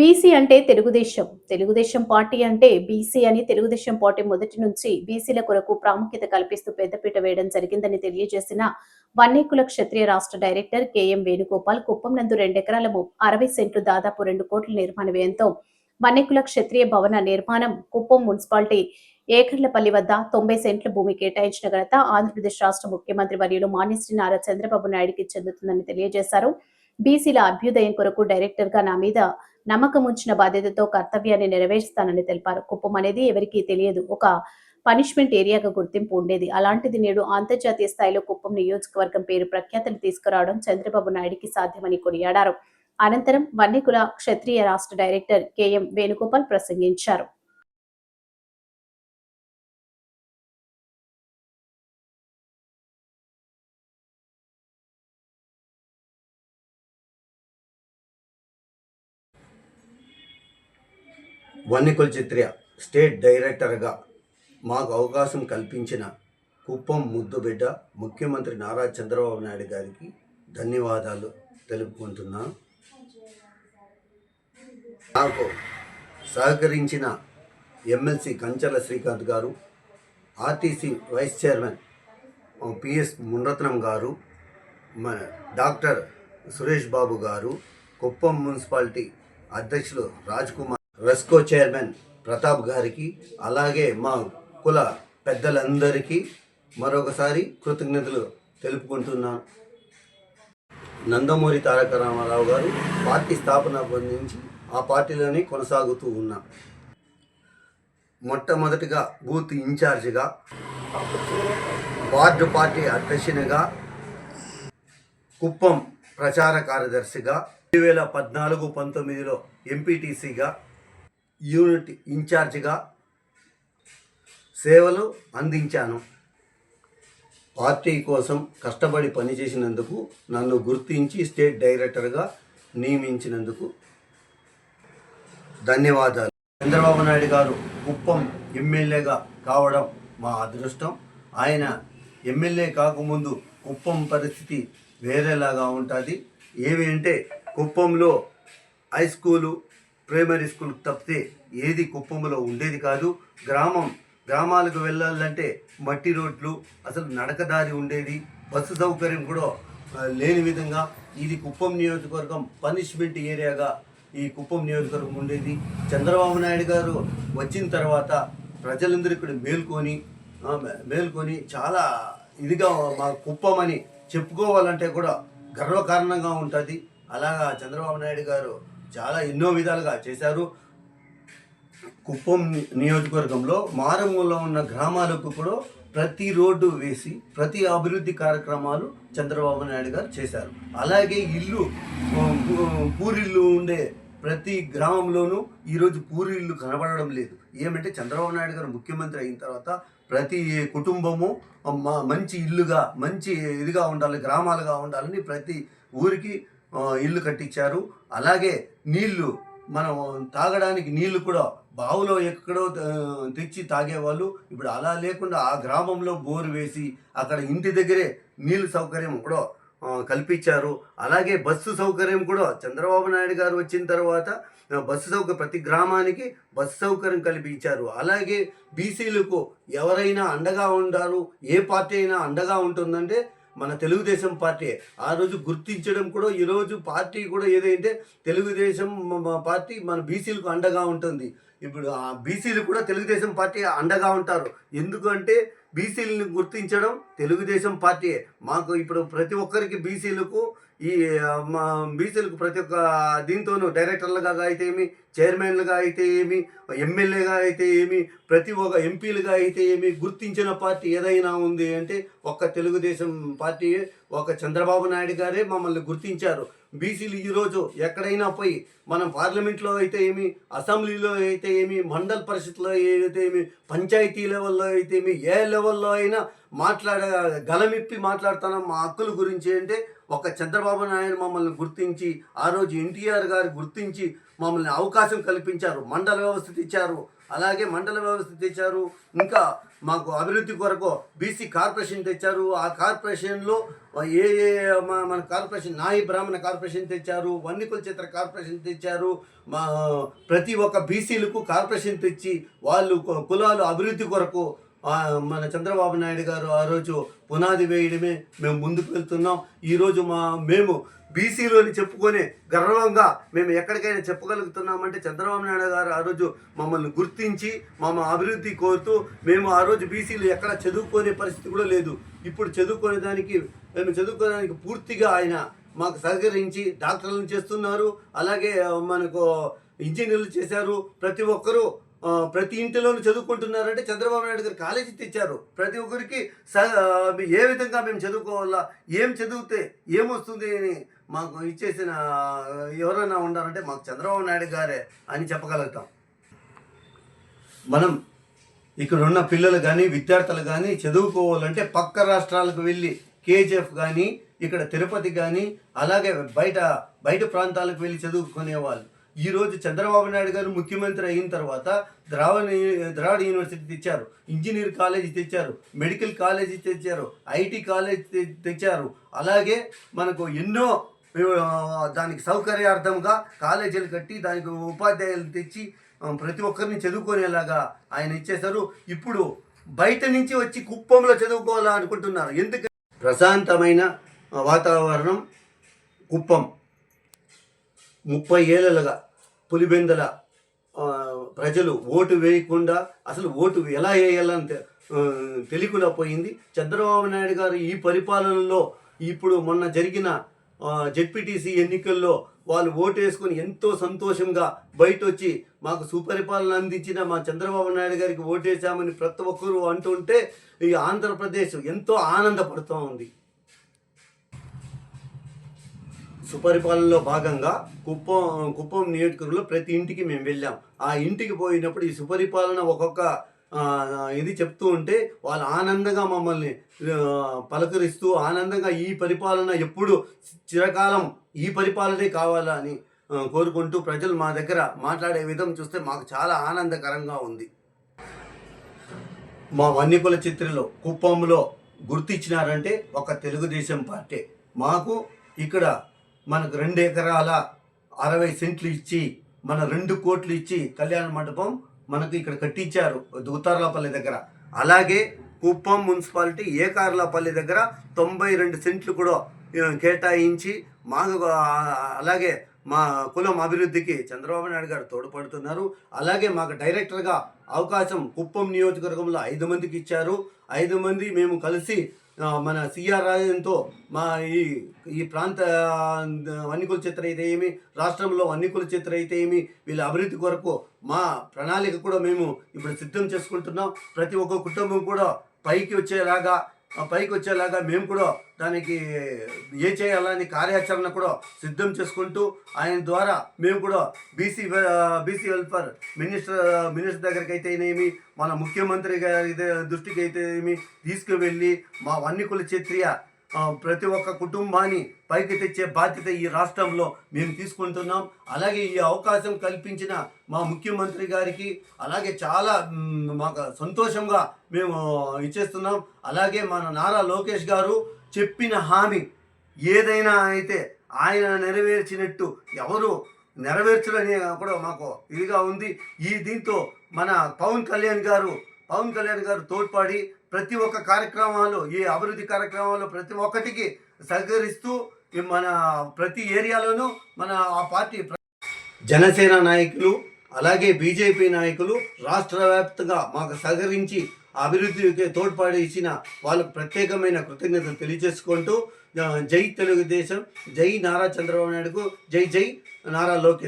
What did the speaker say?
BC అంటే Telugu Desam. Telugu Desam party అంటే BC అని తెలుగుదేశం పార్టీ మొదటి నుంచి బీసీల కొరకు ప్రాముఖ్యత కల్పిస్తూ పెద్దపీట వేయడం జరిగిందని తెలియజేసిన వన్నేకుల క్షత్రియ రాష్ట్ర డైరెక్టర్ కెఎం వేణుగోపాల్ కుప్పం నందు రెండెకరాల ము- అరవై సెంట్లు దాదాపు రెండు కోట్ల నిర్మాణ వ్యయంతో వన్నేకుల క్షత్రియ భవన నిర్మాణం కుప్పం మున్సిపాలిటీ ఏకర్లపల్లి వద్ద తొంభై సెంట్ల భూమి కేటాయించిన ఘనత ఆంధ్రప్రదేశ్ రాష్ట్ర ముఖ్యమంత్రి వర్యులు మాన్యశ్రీ నారా చంద్రబాబు నాయుడికి చెందుతుందని తెలియజేశారు. బీసీల అభ్యుదయం కొరకు డైరెక్టర్గా నా మీద నమ్మకం ఉంచిన బాధ్యతతో కర్తవ్యాన్ని నెరవేరుస్తానని తెలిపారు. కుప్పం అనేది ఎవరికీ తెలియదు. ఒక పనిష్మెంట్ ఏరియాగా గుర్తింపు ఉండేది. అలాంటిది నేడు అంతర్జాతీయ స్థాయిలో కుప్పం నియోజకవర్గం పేరు ప్రఖ్యాతలు తీసుకురావడం చంద్రబాబు నాయుడికి సాధ్యమని కొనియాడారు. అనంతరం వన్నికుల క్షత్రియ రాష్ట్ర డైరెక్టర్ కెఎం వేణుగోపాల్ ప్రసంగించారు. వన్నికుల చిత్ర స్టేట్ డైరెక్టర్గా మాకు అవకాశం కల్పించిన కుప్పం ముద్దుబిడ్డ ముఖ్యమంత్రి నారా చంద్రబాబు నాయుడు గారికి ధన్యవాదాలు తెలుపుకుంటున్నాను నాకు సహకరించిన MLC Kanchala Srikanth garu RTC vice chairman PS Munirathnam garu మన డాక్టర్ సురేష్ బాబు గారు కుప్పం మున్సిపాలిటీ అధ్యక్షులు రాజ్ కుమార్ రెస్కో చైర్మన్ ప్రతాప్ గారికి అలాగే మా కుల పెద్దలందరికీ మరొకసారి కృతజ్ఞతలు తెలుపుకుంటున్నాను. నందమూరి తారక రామారావు గారు పార్టీ స్థాపన పొందించి ఆ పార్టీలోనే కొనసాగుతూ ఉన్నా. మొట్టమొదటిగా బూత్ ఇన్ఛార్జిగా వార్డు పార్టీ అధ్యక్షునిగా కుప్పం ప్రచార కార్యదర్శిగా రెండు వేల పద్నాలుగు పంతొమ్మిదిలో ఎంపీటీసీగా యూనిట్ ఇన్ఛార్జిగా సేవలు అందించాను. పార్టీ కోసం కష్టపడి పనిచేసినందుకు నన్ను గుర్తించి స్టేట్ డైరెక్టర్గా నియమించినందుకు ధన్యవాదాలు. చంద్రబాబు నాయుడు గారు కుప్పం ఎమ్మెల్యేగా కావడం మా అదృష్టం. ఆయన ఎమ్మెల్యే కాకముందు కుప్పం పరిస్థితి వేరేలాగా ఉంటుంది. ఏవి అంటే కుప్పంలో హై స్కూలు ప్రైమరీ స్కూల్ తప్పితే ఏది కుప్పంలో ఉండేది కాదు. గ్రామం గ్రామాలకు వెళ్ళాలంటే మట్టి రోడ్లు అసలు నడకదారి ఉండేది. బస్సు సౌకర్యం కూడా లేని విధంగా ఇది కుప్పం నియోజకవర్గం పనిష్మెంట్ ఏరియాగా ఈ కుప్పం నియోజకవర్గం ఉండేది. చంద్రబాబు నాయుడు గారు వచ్చిన తర్వాత ప్రజలందరూ ఇక్కడ మేల్కొని మేల్కొని చాలా ఇదిగా మా కుప్పం అని చెప్పుకోవాలంటే కూడా గర్వకారణంగా ఉంటుంది. అలాగా చంద్రబాబు నాయుడు గారు చాలా ఎన్నో విధాలుగా చేశారు. కుప్పం నియోజకవర్గంలో మారుమూల ఉన్న గ్రామాలకు కూడా ప్రతి రోడ్డు వేసి ప్రతి అభివృద్ధి కార్యక్రమాలు చంద్రబాబు నాయుడు గారు చేశారు. అలాగే ఇల్లు పూరిల్లు ఉండే ప్రతి గ్రామంలోనూ ఈరోజు పూరిల్లు కనబడడం లేదు. ఏమంటే చంద్రబాబు నాయుడు గారు ముఖ్యమంత్రి అయిన తర్వాత ప్రతి కుటుంబము మంచి ఇల్లుగా మంచి ఇదిగా ఉండాలి గ్రామాలుగా ఉండాలని ప్రతి ఊరికి ఇల్లు కట్టించారు. అలాగే నీళ్ళు మనం తాగడానికి నీళ్ళు కూడా బావులో ఎక్కడో తెచ్చి తాగేవాళ్ళు. ఇప్పుడు అలా లేకుండా ఆ గ్రామంలో బోరు వేసి అక్కడ ఇంటి దగ్గరే నీళ్ళు సౌకర్యం కూడా కల్పించారు. అలాగే బస్సు సౌకర్యం కూడా చంద్రబాబు నాయుడు గారు వచ్చిన తర్వాత బస్సు సౌకర్యం ప్రతి గ్రామానికి బస్సు సౌకర్యం కల్పించారు. అలాగే బీసీలకు ఎవరైనా అండగా ఉండారు ఏ పార్టీ అయినా అండగా ఉంటుందంటే మన తెలుగుదేశం పార్టీ. ఆ రోజు గుర్తించడం కూడా ఈరోజు పార్టీ కూడా ఏదైతే తెలుగుదేశం పార్టీ మన బీసీలకు అండగా ఉంటుంది. ఇప్పుడు ఆ బీసీలు కూడా తెలుగుదేశం పార్టీ అండగా ఉంటారు. ఎందుకంటే బీసీలను గుర్తించడం తెలుగుదేశం పార్టీయే మాకు ఇప్పుడు ప్రతి ఒక్కరికి బీసీలకు ఈ మా బీసీలకు ప్రతి ఒక్క దీంతోనూ డైరెక్టర్లుగా అయితే ఏమి చైర్మన్లుగా అయితే ఏమి ఎమ్మెల్యేగా అయితే ఏమి ప్రతి ఒక్క ఎంపీలుగా అయితే ఏమి గుర్తించిన పార్టీ ఏదైనా ఉంది అంటే ఒక్క తెలుగుదేశం పార్టీ ఒక చంద్రబాబు నాయుడు గారే మమ్మల్ని గుర్తించారు. బీసీలు ఈరోజు ఎక్కడైనా పోయి మనం పార్లమెంట్లో అయితే ఏమి అసెంబ్లీలో అయితే ఏమి మండల్ పరిషత్లో అయితే ఏమి పంచాయతీ లెవెల్లో అయితే ఏమి ఏ లెవెల్లో అయినా మాట్లాడ గలమిప్పి మాట్లాడుతున్నాం మా హక్కుల గురించి అంటే ఒక చంద్రబాబు నాయుడు మమ్మల్ని గుర్తించి ఆ రోజు ఎన్టీఆర్ గారు గుర్తించి మమ్మల్ని అవకాశం కల్పించారు మండల వ్యవస్థ తెచ్చారు. అలాగే మండల వ్యవస్థ తెచ్చారు. ఇంకా మాకు అభివృద్ధి కొరకు బీసీ కార్పొరేషన్ తెచ్చారు. ఆ కార్పొరేషన్లో ఏ ఏ మన కార్పొరేషన్ నాయి బ్రాహ్మణ కార్పొరేషన్ తెచ్చారు వన్నికుల చిత్ర కార్పొరేషన్ తెచ్చారు. మా ప్రతి ఒక్క బీసీలకు కార్పొరేషన్ తెచ్చి వాళ్ళు కులాలు అభివృద్ధి కొరకు మన చంద్రబాబు నాయుడు గారు ఆ రోజు పునాది వేయడమే మేము ముందుకు వెళ్తున్నాం. ఈరోజు మా మేము బీసీలోని చెప్పుకొని గర్వంగా మేము ఎక్కడికైనా చెప్పగలుగుతున్నామంటే చంద్రబాబు నాయుడు గారు ఆ రోజు మమ్మల్ని గుర్తించి మమ్మ అభివృద్ధి కోరుతూ మేము ఆ రోజు బీసీలు ఎక్కడ చదువుకునే పరిస్థితి కూడా లేదు. ఇప్పుడు చదువుకునే దానికి మేము చదువుకోవడానికి పూర్తిగా ఆయన మాకు సహకరించి డాక్టర్లను చేస్తున్నారు. అలాగే మనకు ఇంజనీర్లు చేశారు. ప్రతి ఒక్కరూ ప్రతి ఇంటిలోనూ చదువుకుంటున్నారంటే చంద్రబాబు నాయుడు గారు కాలేజీ తెచ్చారు. ప్రతి ఒక్కరికి స ఏ విధంగా మేము చదువుకోవాలా ఏం చదివితే ఏమొస్తుంది అని మాకు ఇచ్చేసిన ఎవరైనా ఉన్నారంటే మాకు చంద్రబాబు నాయుడు గారే అని చెప్పగలుగుతాం. మనం ఇక్కడ ఉన్న పిల్లలు కానీ విద్యార్థులు కానీ చదువుకోవాలంటే పక్క రాష్ట్రాలకు వెళ్ళి కేజీఎఫ్ కానీ ఇక్కడ తిరుపతి కానీ అలాగే బయట బయట ప్రాంతాలకు వెళ్ళి చదువుకునేవాళ్ళు. ఈరోజు చంద్రబాబు నాయుడు గారు ముఖ్యమంత్రి అయిన తర్వాత ద్రావణ ద్రావిడ యూనివర్సిటీ తెచ్చారు. ఇంజనీర్ కాలేజీ తెచ్చారు. మెడికల్ కాలేజీ తెచ్చారు. ఐటీ కాలేజీ తెచ్చారు. అలాగే మనకు ఎన్నో దానికి సౌకర్యార్థంగా కాలేజీలు కట్టి దానికి ఉపాధ్యాయులు తెచ్చి ప్రతి ఒక్కరిని చదువుకునేలాగా ఆయన ఇచ్చేశారు. ఇప్పుడు బయట నుంచి వచ్చి కుప్పంలో చదువుకోవాలా అనుకుంటున్నారు. ఎందుకంటే ప్రశాంతమైన వాతావరణం కుప్పం. ముప్పై ఏళ్ళలుగా పులిబెందల ప్రజలు ఓటు వేయకుండా అసలు ఓటు ఎలా వేయాలని తెలియకుండా పోయింది. చంద్రబాబు నాయుడు గారు ఈ పరిపాలనలో ఇప్పుడు మొన్న జరిగిన జెడ్పీటీసీ ఎన్నికల్లో వాళ్ళు ఓటు వేసుకొని ఎంతో సంతోషంగా బయట వచ్చి మాకు సుపరిపాలన అందించిన మా చంద్రబాబు నాయుడు గారికి ఓటేశామని ప్రతి ఒక్కరూ అంటుంటే ఈ ఆంధ్రప్రదేశ్ ఎంతో ఆనందపడుతూ ఉంది సుపరిపాలనలో భాగంగా కుప్పం కుప్పం నియోజకవర్గంలో ప్రతి ఇంటికి మేము వెళ్ళాం. ఆ ఇంటికి పోయినప్పుడు ఈ సుపరిపాలన ఒక్కొక్క ఇది చెప్తూ ఉంటే వాళ్ళు ఆనందంగా మమ్మల్ని పలకరిస్తూ ఆనందంగా ఈ పరిపాలన ఎప్పుడు చిరకాలం ఈ పరిపాలనే కావాలని కోరుకుంటూ ప్రజలు మా దగ్గర మాట్లాడే విధం చూస్తే మాకు చాలా ఆనందకరంగా ఉంది. మా వన్యకుల చిత్రలో కుప్పంలో గుర్తించినారంటే ఒక తెలుగుదేశం పార్టీ. మాకు ఇక్కడ మనకు రెండు ఎకరాల అరవై సెంట్లు ఇచ్చి మన రెండు కోట్లు ఇచ్చి కళ్యాణ మండపం మనకు ఇక్కడ కట్టించారు ఉత్తర్లపల్లి దగ్గర. అలాగే కుప్పం మున్సిపాలిటీ ఏకార్లపల్లి దగ్గర తొంభై రెండు సెంట్లు కూడా కేటాయించి మాకు అలాగే మా కులం అభివృద్ధికి చంద్రబాబు నాయుడు గారు తోడ్పడుతున్నారు. అలాగే మాకు డైరెక్టర్గా అవకాశం కుప్పం నియోజకవర్గంలో ఐదు మందికి ఇచ్చారు. ఐదు మంది మేము కలిసి మన సిఆర్ రాజన్తో మా ఈ ఈ ప్రాంత వన్యకుల చిత్ర అయితే ఏమి రాష్ట్రంలో వన్యకుల చిత్ర అయితే ఏమి వీళ్ళ అభివృద్ధి కొరకు మా ప్రణాళిక కూడా మేము ఇప్పుడు సిద్ధం చేసుకుంటున్నాం. ప్రతి ఒక్క కుటుంబం కూడా పైకి వచ్చేలాగా పైకి వచ్చేలాగా మేము కూడా దానికి ఏ చేయాలని కార్యాచరణ కూడా సిద్ధం చేసుకుంటూ ఆయన ద్వారా మేము కూడా BC BC welfare minister minister దగ్గరికి అయితేనేమి మన ముఖ్యమంత్రి గారి దృష్టికి అయితే ఏమి తీసుకువెళ్ళి మా వన్నికుల క్షత్రియ ప్రతి ఒక్క కుటుంబాన్ని పైకి తెచ్చే బాధ్యత ఈ రాష్ట్రంలో మేము తీసుకుంటున్నాం. అలాగే ఈ అవకాశం కల్పించిన మా ముఖ్యమంత్రి గారికి అలాగే చాలా మాకు సంతోషంగా మేము ఇచ్చేస్తున్నాం. అలాగే మన నారా లోకేష్ గారు చెప్పిన హామీ ఏదైనా అయితే ఆయన నెరవేర్చినట్టు ఎవరు నెరవేర్చడని కూడా మాకు ఇదిగా ఉంది. ఈ దీంతో మన పవన్ కళ్యాణ్ గారు పవన్ కళ్యాణ్ గారు తోడ్పాడి ప్రతి ఒక్క కార్యక్రమాలు ఈ అభివృద్ధి కార్యక్రమాలు ప్రతి ఒక్కటికి సహకరిస్తూ మన ప్రతి ఏరియాలోనూ మన ఆ పార్టీ జనసేన నాయకులు అలాగే బీజేపీ నాయకులు రాష్ట్ర వ్యాప్తంగా మాకు సహకరించి అభివృద్ధికి తోడ్పాటు ఇచ్చిన వాళ్ళకు ప్రత్యేకమైన కృతజ్ఞతలు తెలియజేసుకుంటూ జై తెలుగుదేశం జై నారా చంద్రబాబు నాయుడుకు జై జై నారా లోకేష్.